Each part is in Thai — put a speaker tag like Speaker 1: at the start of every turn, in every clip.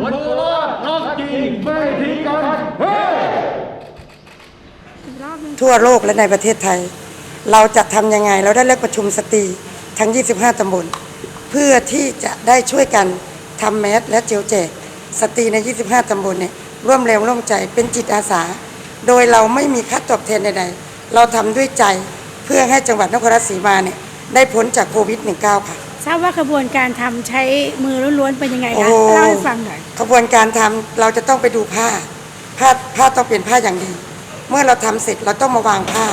Speaker 1: คนโคราชรักจริงไม่ทิ้งกันเฮ้
Speaker 2: ทั่วโลกและในประเทศไทย เราจะทำยังไงเราได้เรียกประชุมสตรีทั้ง 25 ตำบล เพื่อที่จะได้ช่วยกันทำแมสและเจลแจกสตรีใน 25 ตำบลเนี่ยร่วมแรงร่วมใจเป็นจิตอาสา โดยเราไม่มีค่าตอบแทนใดๆ เราทำด้วยใจเพื่อให้จังหวัดนครราชสีมาเนี่ยได้พ้นจากโควิด -19 ค่ะ
Speaker 3: ทราบว่ากระบวนการทำใช้มือล้วนๆเป็นยังไง
Speaker 2: โอ้
Speaker 3: คะเล่าให้ฟังหน่อย
Speaker 2: ขบวนการทำเราจะต้องไปดูผ้า ผ้าผ้าต้องเป็นผ้าอย่างดี เมื่อเราทำเสร็จเราต้องมาวางผ้า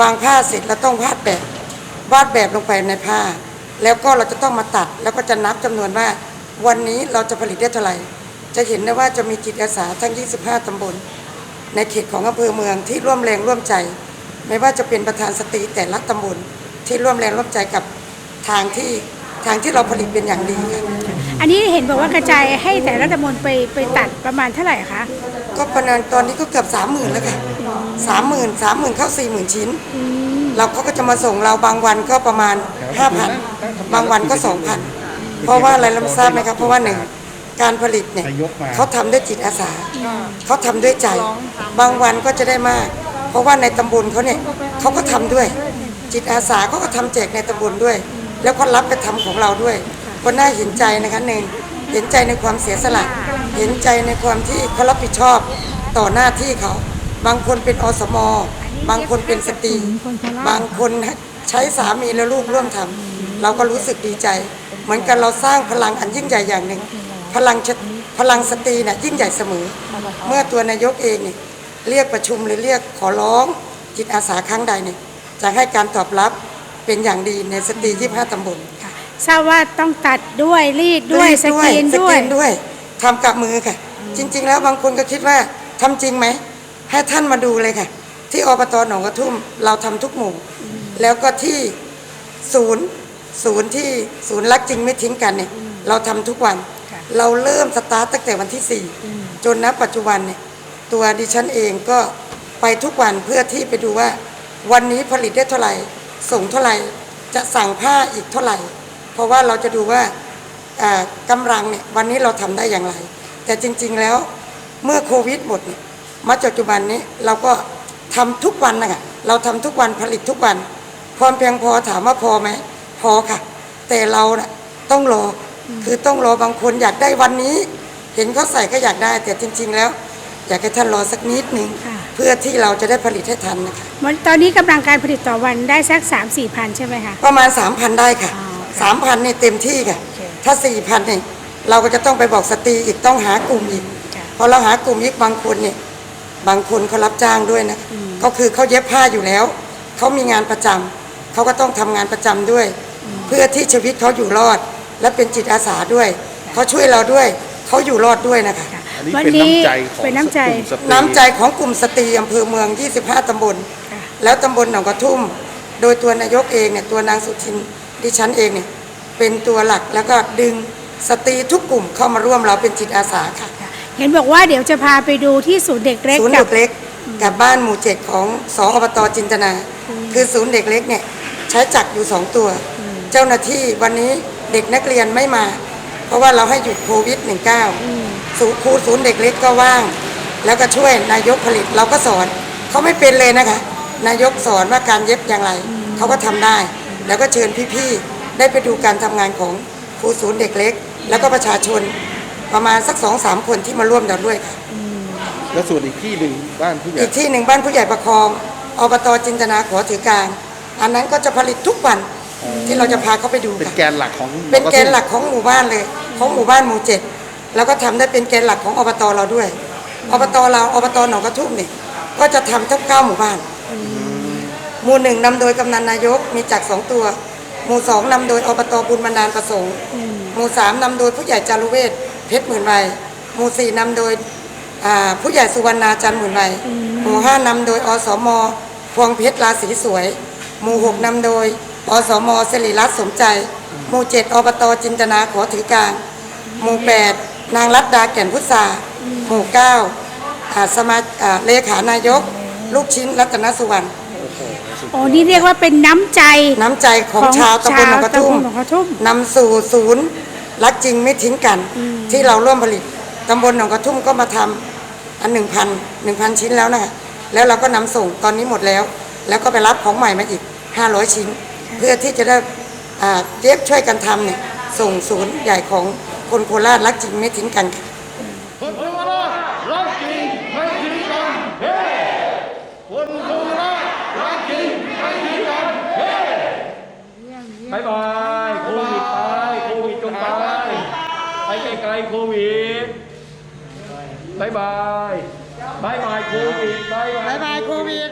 Speaker 2: วางผ้าเสร็จเราต้องวาดแบบ วาดแบบลงไปในผ้า แล้วก็เราจะต้องมาตัด แล้วก็จะนับจำนวนว่า วันนี้เราจะผลิตได้เท่าไหร่ จะเห็นได้ว่าจะมีจิตอาสาทั้ง 25ตำบล ในเขตของอำเภอเมืองที่ร่วมแรงร่วมใจ ไม่ว่าจะเป็นประธานสตรีแต่ละตำบลที่ร่วมแรงร่วมใจกับทางที่ ทางที่เราผลิตเป็นอย่างดีค่ะ
Speaker 3: อันนี้เห็นบอกว่ากระจายให้แต่ละตำบลไปไปตัดประมาณเท่าไหร่คะ
Speaker 2: ก็ประมาณตอนนี้ก็เกือบสามหมื่นแล้วค่ะสามหมื่นสามหมื่นเข้าสี่หมื่นชิ้น เราเขาก็จะมาส่งเราบางวันก็ประมาณห้าพันบางวันก็สองพันเพราะว่าอะไรเราไม่ทราบไหมครับ เพราะว่าหนึ่งการผลิตเนี่ยเขาทำด้วยจิตอาสาเขาทำด้วยใจ บางวันก็จะได้มาก เพราะว่าในตำบลเขาเนี่ยเขาก็ทำด้วย จิตอาสาเขาก็ทำแจกในตำบลด้วย แล้วก็รับไปทำของเราด้วยก็น่าเห็นใจนะคะหนึ่งเห็นใจในความเสียสละ เห็นใจในความที่เขารับผิดชอบต่อหน้าที่เขา บางคนเป็นอสมบางคนเป็นสตรีบางคนใช้สามีและลูกร่วมทำเราก็รู้สึกดีใจ เหมือนกันเราสร้างพลังอันยิ่งใหญ่อย่างหนึ่ง พลังชะพลังสตรีน่ะยิ่งใหญ่เสมอ เมื่อตัวนายกเองเนี่ยเรียกประชุมหรือเรียกขอร้องจิตอาสาครั้งใดเนี่ยจะให้การตอบรับ เป็นอย่างดีในสตรี25ตำบล
Speaker 3: ทราบว่าต้องตัดด้วยรีดด้วยสกรีน
Speaker 2: ส
Speaker 3: ด้
Speaker 2: ก
Speaker 3: วย
Speaker 2: รีนด้วยทำกับมือค่ะ จริง ๆ แล้วบางคนก็คิดว่าทำจริงไหมให้ท่านมาดูเลยค่ะ ที่อบตหนองกระทุ่มเราทำทุกหมู่ แล้วก็ที่ศูนย์ศูนย์ที่ศูนย์รักจริงไม่ทิ้งกันเนี่ยเราทำทุกวัน
Speaker 3: ค่ะ
Speaker 2: เราเริ่มสตาร์ตตั้งแต่วันที่ 4 จนณปัจจุบันเนี่ยตัวดิฉันเองก็ไปทุกวันเพื่อที่ไปดูว่าวันนี้ผลิตได้เท่าไหร่ ส่งเท่าไหร่ จะสั่งผ้าอีกเท่าไหร่ เพราะว่าเราจะดูว่าอ่ากำลังเนี่ยวันนี้เราทำได้อย่างไร แต่จริงๆแล้วเมื่อโควิดหมดเนี่ยมาปัจจุบันนี้เราก็ทำทุกวันนะคะเราทำทุกวันผลิตทุกวัน ความเพียงพอถามว่าพอไหมพอค่ะ แต่เราน่ะต้องรอคือต้องรอบางคนอยากได้วันนี้ เห็นเขาใส่ก็อยากได้ แต่จริง ๆ แล้ว อยากให้ท่านรอสักนิดนึง
Speaker 3: ค่ะ
Speaker 2: เพื่อที่เราจะได้ผลิตให้ทันนะคะ
Speaker 3: มันตอนนี้กำลังการผลิตต่อวันได้สัก3 4มสี่พันใช่ไหมคะ
Speaker 2: ประมาณ 3,000 ได้ค่ะ
Speaker 3: อ๋อค่ะ
Speaker 2: 3,000เนี่ยเต็มที่ค่ะ
Speaker 3: โอเค
Speaker 2: ถ้า 4,000เนี่ยเราก็จะต้องไปบอกสตรีอีกต้องหากลุ่มอีก
Speaker 3: ค่ะ
Speaker 2: พอเราหากลุ่มอีกบางคนเนี่ยบางคนเขารับจ้างด้วยนะ
Speaker 3: อืม
Speaker 2: ก็คือเขาเย็บผ้าอยู่แล้ว เขามีงานประจำเขาก็ต้องทำงานประจำด้วย เพื่อที่ชีวิตเขาอยู่รอด และเป็นจิตอาสาด้วย เขาช่วยเราด้วย เขาอยู่รอดด้วยนะคะ
Speaker 3: ค่ะ
Speaker 4: อันนี้
Speaker 3: วัน
Speaker 4: เป็น
Speaker 3: นี้
Speaker 4: น้ำใจของ
Speaker 3: เป็นน้ำใจ
Speaker 4: กลุ่มสตรี
Speaker 2: น้ำใจของกลุ่มสตรีอำเภอเมือง 25 ตำบล
Speaker 3: ค่ะ
Speaker 2: แล้วตำบลหนองกระทุ่ม โดยตัวนายกเองเนี่ย ตัวนางสุทินดิฉันเองเนี่ย เป็นตัวหลักแล้วก็ดึงสตรีทุกกลุ่มเข้ามาร่วมเราเป็นจิตอาสาค่ะ
Speaker 3: ค่ะเห็นบอกว่าเดี๋ยวจะพาไปดูที่ศูนย์เด็กเล็ก
Speaker 2: ศูนย์
Speaker 3: กั
Speaker 2: เด็กเล็กกับบ้านหมู่เจ็ดของสอบตจินตนา คือศูนย์เด็กเล็กเนี่ยใช้จักรอยู่สองตัว เจ้าหน้าที่วันนี้เด็กนักเรียนไม่มา เพราะว่าเราให้หยุดโควิด -19 ศูนย์ครูศูนย์เด็กเล็กก็ว่าง แล้วก็ช่วยนายกผลิตเราก็สอนเขาไม่เป็นเลยนะคะ นายกสอนว่าการเย็บอย่างไร เขาก็ทำได้ แล้วก็เชิญพี่ๆได้ไปดูการทำงานของครูศูนย์เด็กเล็ก แล้วก็ประชาชนประมาณสักสองสามคนที่มาร่วมเราด้วยค่ะ
Speaker 4: และส่วนอีกที่หนึ่งบ้านผู้ใหญ่
Speaker 2: อีกที่หนึ่งบ้านผู้ใหญ่ประคองอบตจินตนาขอถือกลาง อันนั้นก็จะผลิตทุกวัน ที่เราจะพาเขาไปดู
Speaker 4: เป็น
Speaker 2: ค่ะ
Speaker 4: แกนหลักของ
Speaker 2: เป็นแกนหลักของหมู่บ้านเลย ของหมู่บ้านหมู่เจ็ดแล้วก็ทำได้เป็นแกนหลักของอบตเราด้วยอบตเราอบตหนองกระทุ่มเนี่ยก็จะทำทั้งเก้าหมู่บ้าน หมู่หนึ่งนำโดยกำนันนายกมีจักรสองตัว หมู่สองนำโดยอบตบุญบรรดาลประสงค์ หมู่สามนำโดยผู้ใหญ่จารุเวศเพชรหมื่นใบหมู่สี่นำโดยอ่าผู้ใหญ่สุวรรณาจันทร์หมื่นใบหมู่ห้านำโดยอสมพวงเพชรราศีสวย หมู่หกนำโดย อสมสิริรัตน์สมใจ หมู่เจ็ดอบตจินตนาขอถือกลาง หมู่แปดนางรัตดาแก่นพุทธาหมู่เก้าอ่าสมาอ่าเลขานายก ลูกชิ้นรัตนสุวรรณ
Speaker 3: โอ้นี่เรียกว่าเป็นน้ำใจ
Speaker 2: น้ำใจของชาวตำบลหนองกระทุ่ม
Speaker 3: ชาวตำบลหนองกระทุ่ม
Speaker 2: นำสู่ศูนย์รักจริงไม่ทิ้งกัน ที่เราร่วมผลิตตำบลหนองกระทุ่มก็มาทำอันหนึ่งพันหนึ่งพันชิ้นแล้วนะคะแล้วเราก็นำส่งตอนนี้หมดแล้ว แล้วก็ไปรับของใหม่มาอีก500ชิ้น เพื่อที่จะได้อ่าเย็บช่วยกันทำเนี่ยส่งศูนย์ใหญ่ของคนโคราชรักจริงไม่ทิ้งกันค่ะ
Speaker 1: คนโคราชรักจริงไม่ทิ้งกันเฮ้คนโคราชรักจริงไม่ทิ้งกันเฮ้บายบายโควิดไปโควิดจงไปไปไกลๆโควิดบายบายบายบายโควิดบายบาย
Speaker 2: บายบายโควิด